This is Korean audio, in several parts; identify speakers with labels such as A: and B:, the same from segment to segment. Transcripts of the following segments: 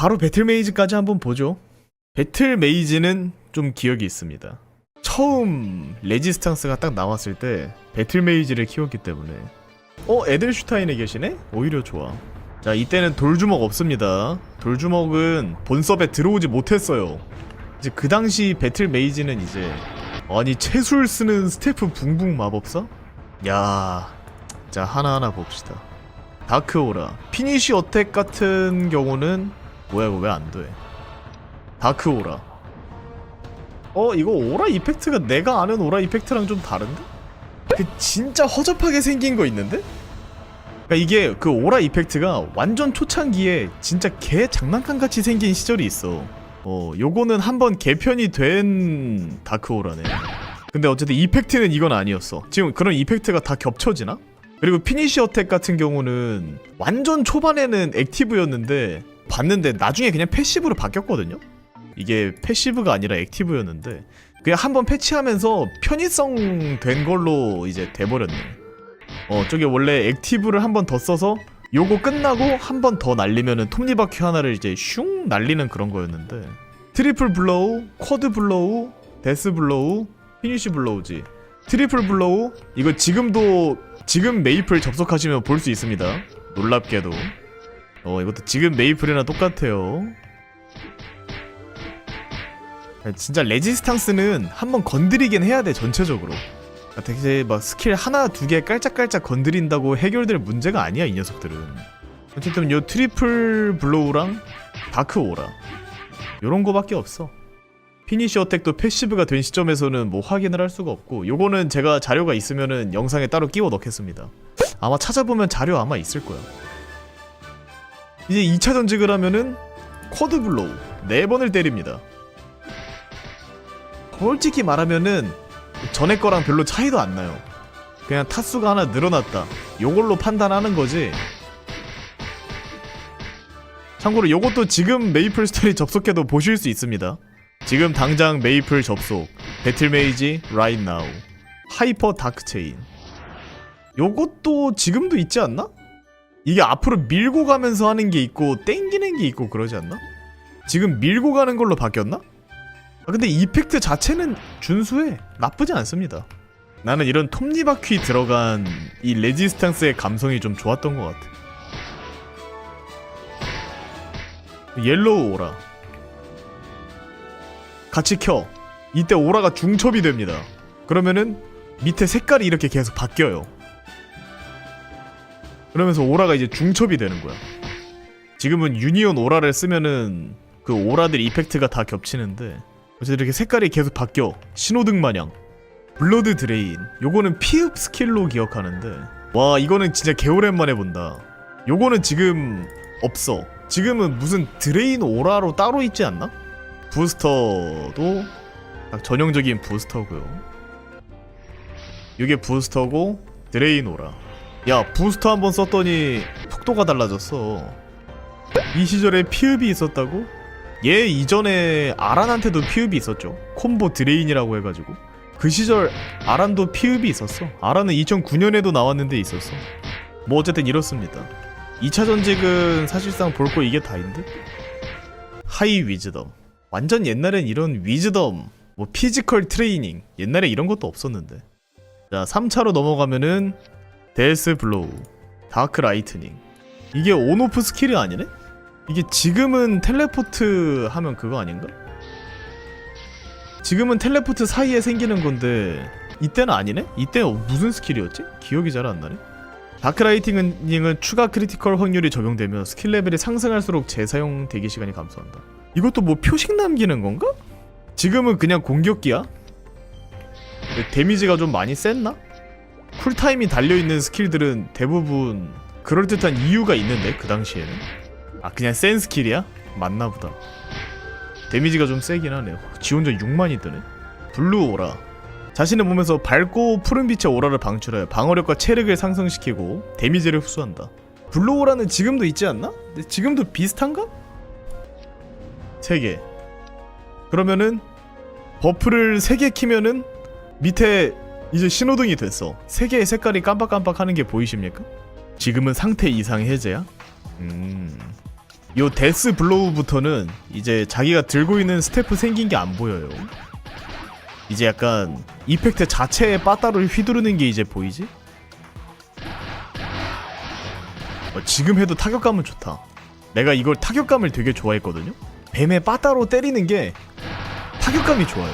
A: 바로 배틀 메이즈까지 한번 보죠. 배틀 메이즈는 좀 기억이 있습니다. 처음 레지스탕스가 딱 나왔을 때 배틀 메이즈를 키웠기 때문에 어 에델슈타인에 계시네? 오히려 좋아. 자 이때는 돌주먹 없습니다. 돌주먹은 본섭에 들어오지 못했어요. 이제 그 당시 배틀 메이즈는 이제 아니 채술 쓰는 스태프 붕붕 마법사? 야, 자 하나하나 봅시다. 다크 오라, 피니쉬 어택 같은 경우는 뭐야 이거 왜 안 돼? 다크 오라. 어 이거 오라 이펙트가 내가 아는 오라 이펙트랑 좀 다른데? 그 진짜 허접하게 생긴 거 있는데? 그러니까 이게 그 오라 이펙트가 완전 초창기에 진짜 개 장난감 같이 생긴 시절이 있어. 어 요거는 한번 개편이 된 다크 오라네. 근데 어쨌든 이펙트는 이건 아니었어. 지금 그런 이펙트가 다 겹쳐지나? 그리고 피니시 어택 같은 경우는 완전 초반에는 액티브였는데 봤는데 나중에 그냥 패시브로 바뀌었거든요. 이게 패시브가 아니라 액티브였는데 그냥 한번 패치하면서 편의성 된 걸로 이제 돼버렸네. 어 저게 원래 액티브를 한 번 더 써서 요거 끝나고 한 번 더 날리면은 톱니바퀴 하나를 이제 슝 날리는 그런 거였는데 트리플 블로우, 쿼드 블로우, 데스 블로우, 피니쉬 블로우지. 트리플 블로우 이거 지금도 지금 메이플 접속하시면 볼 수 있습니다. 놀랍게도 어 이것도 지금 메이플이랑 똑같아요. 진짜 레지스탕스는 한번 건드리긴 해야 돼 전체적으로. 아, 되게 막 스킬 하나 두 개 깔짝깔짝 건드린다고 해결될 문제가 아니야 이 녀석들은. 어쨌든 요 트리플 블로우랑 다크 오라 요런 거밖에 없어. 피니시 어택도 패시브가 된 시점에서는 뭐 확인을 할 수가 없고 요거는 제가 자료가 있으면은 영상에 따로 끼워 넣겠습니다. 아마 찾아보면 자료 아마 있을 거야. 이제 2차 전직을 하면은 쿼드 블로우 네 번을 때립니다. 솔직히 말하면은 전에 거랑 별로 차이도 안 나요. 그냥 타수가 하나 늘어났다. 요걸로 판단하는 거지. 참고로 요것도 지금 메이플 스토리 접속해도 보실 수 있습니다. 지금 당장 메이플 접속. 배틀 메이지 right now. 하이퍼 다크 체인. 요것도 지금도 있지 않나? 이게 앞으로 밀고 가면서 하는 게 있고 땡기는 게 있고 그러지 않나? 지금 밀고 가는 걸로 바뀌었나? 아, 근데 이펙트 자체는 준수해. 나쁘지 않습니다. 나는 이런 톱니바퀴 들어간 이 레지스탕스의 감성이 좀 좋았던 것 같아. 옐로우 오라. 같이 켜. 이때 오라가 중첩이 됩니다. 그러면은 밑에 색깔이 이렇게 계속 바뀌어요. 그러면서 오라가 이제 중첩이 되는 거야. 지금은 유니온 오라를 쓰면은 그 오라들 이펙트가 다 겹치는데 어쨌든 이렇게 색깔이 계속 바뀌어. 신호등 마냥. 블러드 드레인. 요거는 피흡 스킬로 기억하는데. 와 이거는 진짜 개오랜만에 본다. 요거는 지금 없어. 지금은 무슨 드레인 오라로 따로 있지 않나? 부스터도 딱 전형적인 부스터고요. 이게 부스터고 드레인 오라 야 부스터 한 번 썼더니 속도가 달라졌어 이 시절에 피흡이 있었다고? 얘 이전에 아란한테도 피흡이 있었죠. 콤보 드레인이라고 해가지고 그 시절 아란도 피흡이 있었어. 아란은 2009년에도 나왔는데 있었어. 뭐 어쨌든 이렇습니다. 2차 전직은 사실상 볼 거 이게 다인데 하이 위즈덤. 완전 옛날엔 이런 위즈덤, 뭐 피지컬 트레이닝 옛날에 이런 것도 없었는데. 자 3차로 넘어가면은 데스 블로우, 다크 라이트닝. 이게 온오프 스킬이 아니네? 이게 지금은 텔레포트 하면 그거 아닌가? 지금은 텔레포트 사이에 생기는 건데 이때는 아니네? 이때 무슨 스킬이었지? 기억이 잘 안 나네. 다크라이팅은 추가 크리티컬 확률이 적용되며 스킬 레벨이 상승할수록 재사용 대기 시간이 감소한다. 이것도 뭐 표식 남기는 건가? 지금은 그냥 공격기야? 데미지가 좀 많이 셌나? 쿨타임이 달려있는 스킬들은 대부분 그럴듯한 이유가 있는데 그 당시에는? 아 그냥 센 스킬이야? 맞나보다. 데미지가 좀 세긴 하네. 지원전 6만이 뜨네. 블루 오라. 자신의 몸에서 밝고 푸른빛의 오라를 방출하여 방어력과 체력을 상승시키고 데미지를 흡수한다. 블루 오라는 지금도 있지 않나? 근데 지금도 비슷한가? 3개. 그러면은 버프를 3개 키면은 밑에 이제 신호등이 됐어 3개의 색깔이 깜빡깜빡 하는 게 보이십니까? 지금은 상태 이상 해제야? 음... 요 데스 블로우부터는 이제 자기가 들고 있는 스태프 생긴 게 안 보여요. 이제 약간 이펙트 자체의 빠따를 휘두르는 게 이제 보이지? 어, 지금 해도 타격감은 좋다. 내가 이걸 타격감을 되게 좋아했거든요. 뱀의 빠따로 때리는 게 타격감이 좋아요.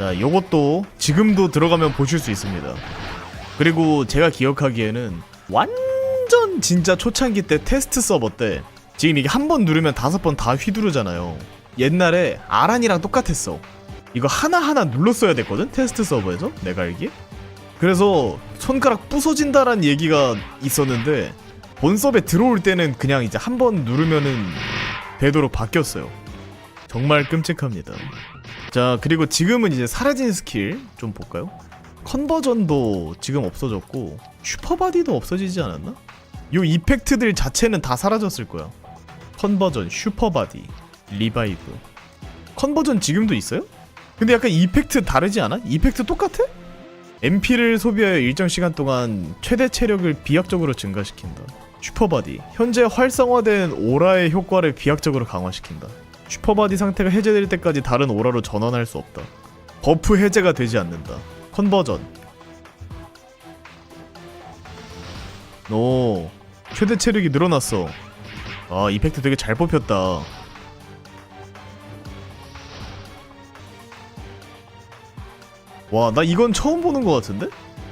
A: 자, 요것도 지금도 들어가면 보실 수 있습니다. 그리고 제가 기억하기에는 완전 진짜 초창기 때 테스트 서버 때 지금 이게 한 번 누르면 다섯 번 다 휘두르잖아요. 옛날에 아란이랑 똑같았어. 이거 하나하나 눌렀어야 됐거든? 테스트 서버에서? 내가 알기에? 그래서 손가락 부서진다란 얘기가 있었는데 본섭에 들어올 때는 그냥 이제 한 번 누르면은 되도록 바뀌었어요. 정말 끔찍합니다. 자, 그리고 지금은 이제 사라진 스킬 좀 볼까요? 컨버전도 지금 없어졌고 슈퍼바디도 없어지지 않았나? 요 이펙트들 자체는 다 사라졌을 거야. 컨버전, 슈퍼바디, 리바이브. 컨버전 지금도 있어요? 근데 약간 이펙트 다르지 않아? 이펙트 똑같아? MP를 소비하여 일정 시간 동안 최대 체력을 비약적으로 증가시킨다. 슈퍼바디. 현재 활성화된 오라의 효과를 비약적으로 강화시킨다. 슈퍼바디 상태가 해제될 때까지 다른 오라로 전환할 수 없다. 버프 해제가 되지 않는다. 컨버전. 오, 최대 체력이 늘어났어. 아, 이펙트 되게 잘 뽑혔다. 와, 나 이건 처음 보는 것 같은데?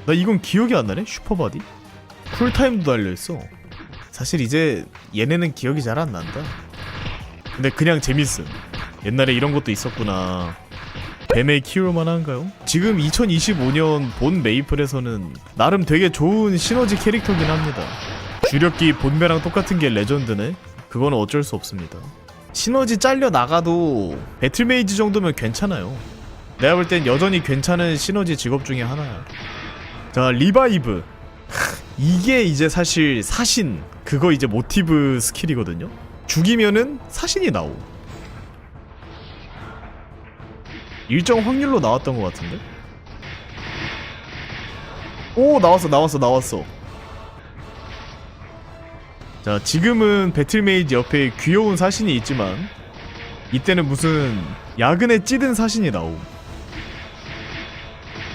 A: 나 이건 기억이 안 나네? 슈퍼바디? 쿨타임도 달려있어. 사실 이제 얘네는 기억이 잘 안 난다. 근데 그냥 재밌음. 옛날에 이런 것도 있었구나. 뱀에 키울 만 한가요? 지금 2025년 본 메이플에서는 나름 되게 좋은 시너지 캐릭터긴 합니다. 주력기 본배랑 똑같은 게 레전드네? 그건 어쩔 수 없습니다. 시너지 잘려 나가도 배틀메이지 정도면 괜찮아요. 내가 볼 땐 여전히 괜찮은 시너지 직업 중에 하나야. 자, 리바이브. 크, 이게 이제 사실 사신, 그거 이제 모티브 스킬이거든요? 죽이면은 사신이 나오. 일정 확률로 나왔던 것 같은데? 오 나왔어 나왔어 나왔어 자 지금은 배틀메이지 옆에 귀여운 사신이 있지만 이때는 무슨 야근에 찌든 사신이 나옴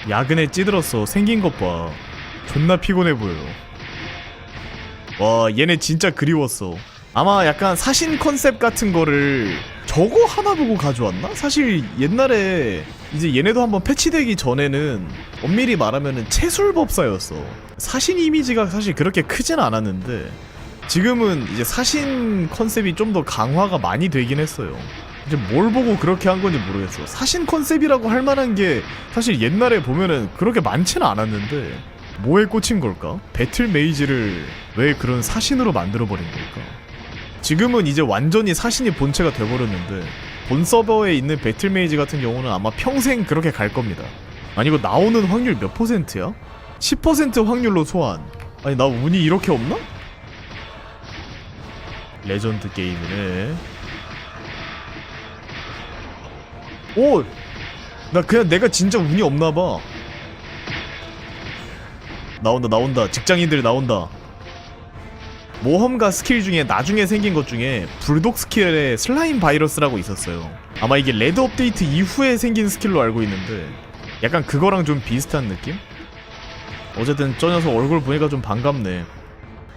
A: 야근에 찌들었어 생긴 것봐 존나 피곤해 보여 와 얘네 진짜 그리웠어 아마 약간 사신 컨셉 같은 거를 저거 하나 보고 가져왔나? 사실 옛날에 이제 얘네도 한번 패치되기 전에는 엄밀히 말하면은 채술법사였어. 사신 이미지가 사실 그렇게 크진 않았는데 지금은 이제 사신 컨셉이 좀 더 강화가 많이 되긴 했어요. 이제 뭘 보고 그렇게 한 건지 모르겠어. 사신 컨셉이라고 할 만한 게 사실 옛날에 보면은 그렇게 많지는 않았는데 뭐에 꽂힌 걸까? 배틀 메이지를 왜 그런 사신으로 만들어 버린 걸까? 지금은 이제 완전히 사신이 본체가 돼버렸는데 본 서버에 있는 배틀메이지 같은 경우는 아마 평생 그렇게 갈 겁니다. 아니 이거 나오는 확률 몇 퍼센트야? 10% 확률로 소환. 아니 나 운이 이렇게 없나? 레전드 게임이네. 오! 나 그냥 내가 진짜 운이 없나봐. 나온다 나온다 직장인들 나온다. 모험가 스킬 중에 나중에 생긴 것 중에 불독 스킬에 슬라임 바이러스라고 있었어요. 아마 이게 레드 업데이트 이후에 생긴 스킬로 알고 있는데 약간 그거랑 좀 비슷한 느낌? 어쨌든 저 녀석 얼굴 보니까 좀 반갑네.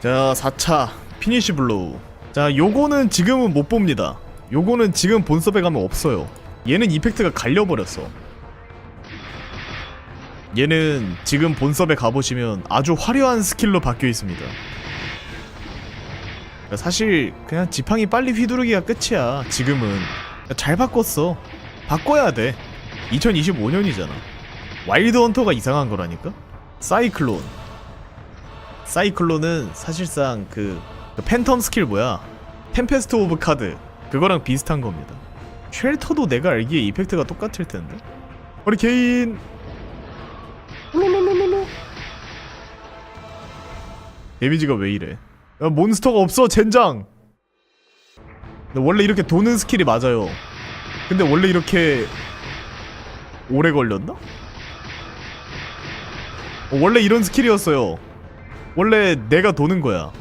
A: 자, 4차 피니시 블로우. 자, 요거는 지금은 못 봅니다. 요거는 지금 본섭에 가면 없어요. 얘는 이펙트가 갈려버렸어. 얘는 지금 본섭에 가보시면 아주 화려한 스킬로 바뀌어 있습니다. 사실 그냥 지팡이 빨리 휘두르기가 끝이야. 지금은. 잘 바꿨어. 바꿔야 돼. 2025년이잖아. 와일드 헌터가 이상한 거라니까? 사이클론. 사이클론은 사실상 그, 그 팬텀 스킬 뭐야? 템페스트 오브 카드. 그거랑 비슷한 겁니다. 쉘터도 내가 알기에 이펙트가 똑같을 텐데? 우리 개인! 롤롤롤롤 데미지가 왜 이래 야, 몬스터가 없어 젠장 원래 이렇게 도는 스킬이 맞아요 근데 원래 이렇게 오래 걸렸나? 어, 원래 이런 스킬이었어요 원래 내가 도는 거야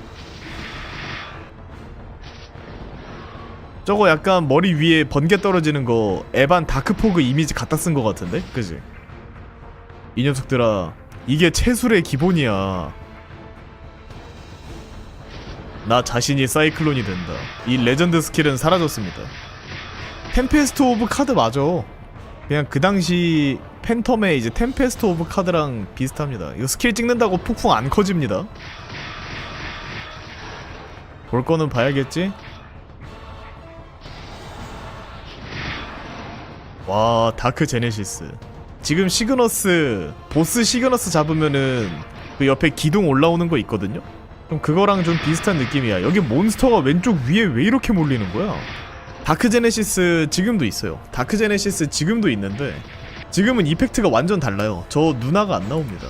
A: 저거 약간 머리 위에 번개 떨어지는 거 에반 다크포그 이미지 갖다 쓴 거 같은데? 그지? 이 녀석들아 이게 채술의 기본이야 나 자신이 사이클론이 된다. 이 레전드 스킬은 사라졌습니다. 템페스트 오브 카드 맞아. 그냥 그 당시 팬텀의 이제 템페스트 오브 카드랑 비슷합니다. 이거 스킬 찍는다고 폭풍 안 커집니다. 볼 거는 봐야겠지? 와 다크 제네시스. 지금 시그너스 보스 시그너스 잡으면은 그 옆에 기둥 올라오는 거 있거든요? 좀 그거랑 좀 비슷한 느낌이야. 여기 몬스터가 왼쪽 위에 왜 이렇게 몰리는 거야? 다크 제네시스 지금도 있어요. 다크 제네시스 지금도 있는데 지금은 이펙트가 완전 달라요. 저 누나가 안 나옵니다.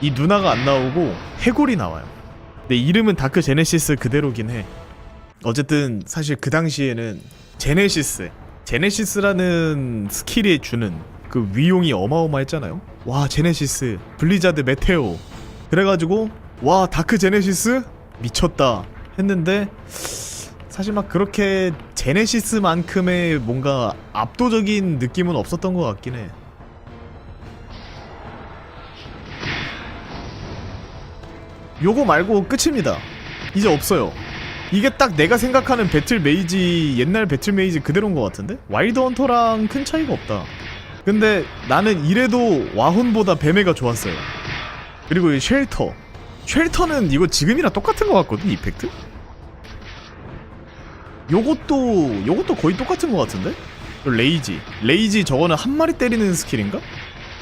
A: 이 누나가 안 나오고 해골이 나와요. 근데 이름은 다크 제네시스 그대로긴 해. 어쨌든 사실 그 당시에는 제네시스 제네시스라는 스킬이 주는 그 위용이 어마어마했잖아요. 와 제네시스 블리자드 메테오 그래가지고 와 다크 제네시스? 미쳤다. 했는데 사실 막 그렇게 제네시스만큼의 뭔가 압도적인 느낌은 없었던 것 같긴 해. 요거 말고 끝입니다. 이제 없어요. 이게 딱 내가 생각하는 배틀 메이지 옛날 배틀 메이지 그대로인 것 같은데? 와일드 헌터랑 큰 차이가 없다. 근데 나는 이래도 와혼보다 뱀해가 좋았어요 그리고 이 쉘터. 쉘터는 이거 지금이랑 똑같은 것 같거든 이펙트? 요것도 요것도 거의 똑같은 것 같은데? 요 레이지. 레이지 저거는 한 마리 때리는 스킬인가?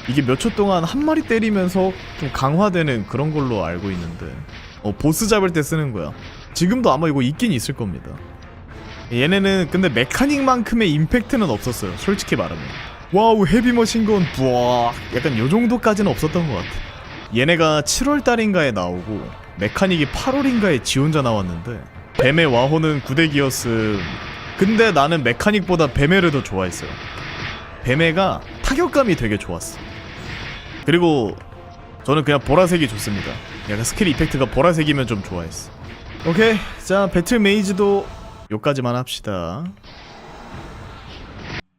A: 이게 몇 초 동안 한 마리 때리면서 좀 강화되는 그런 걸로 알고 있는데. 어 보스 잡을 때 쓰는 거야. 지금도 아마 이거 있긴 있을 겁니다. 얘네는 근데 메카닉만큼의 임팩트는 없었어요 솔직히 말하면. 와우 헤비머신건 부악 약간 요 정도까지는 없었던 것 같아 얘네가 7월달인가에 나오고 메카닉이 8월인가에 지원자 나왔는데 뱀의 와호는 구대기였음. 근데 나는 메카닉보다 뱀해를 더 좋아했어요. 뱀해가 타격감이 되게 좋았어. 그리고 저는 그냥 보라색이 좋습니다. 약간 스킬 이펙트가 보라색이면 좀 좋아했어. 오케이 자 배틀 메이지도 요까지만 합시다.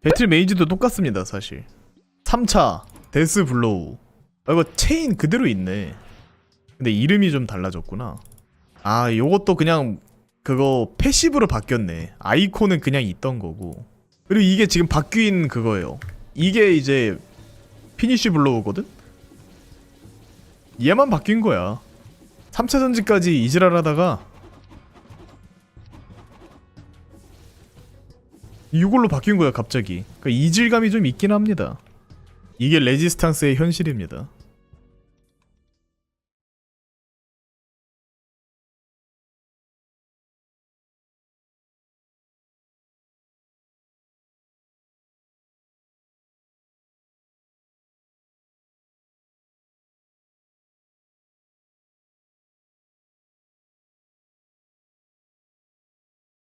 A: 배틀 메이지도 똑같습니다 사실. 3차 데스 블로우 아 이거 체인 그대로 있네. 근데 이름이 좀 달라졌구나. 아 요것도 그냥 그거 패시브로 바뀌었네. 아이콘은 그냥 있던 거고. 그리고 이게 지금 바뀐 그거예요. 이게 이제 피니쉬 블로우거든? 얘만 바뀐 거야. 3차 전지까지 이지랄 하다가 이걸로 바뀐 거야 갑자기. 그러니까 이질감이 좀 있긴 합니다. 이게 레지스탕스의 현실입니다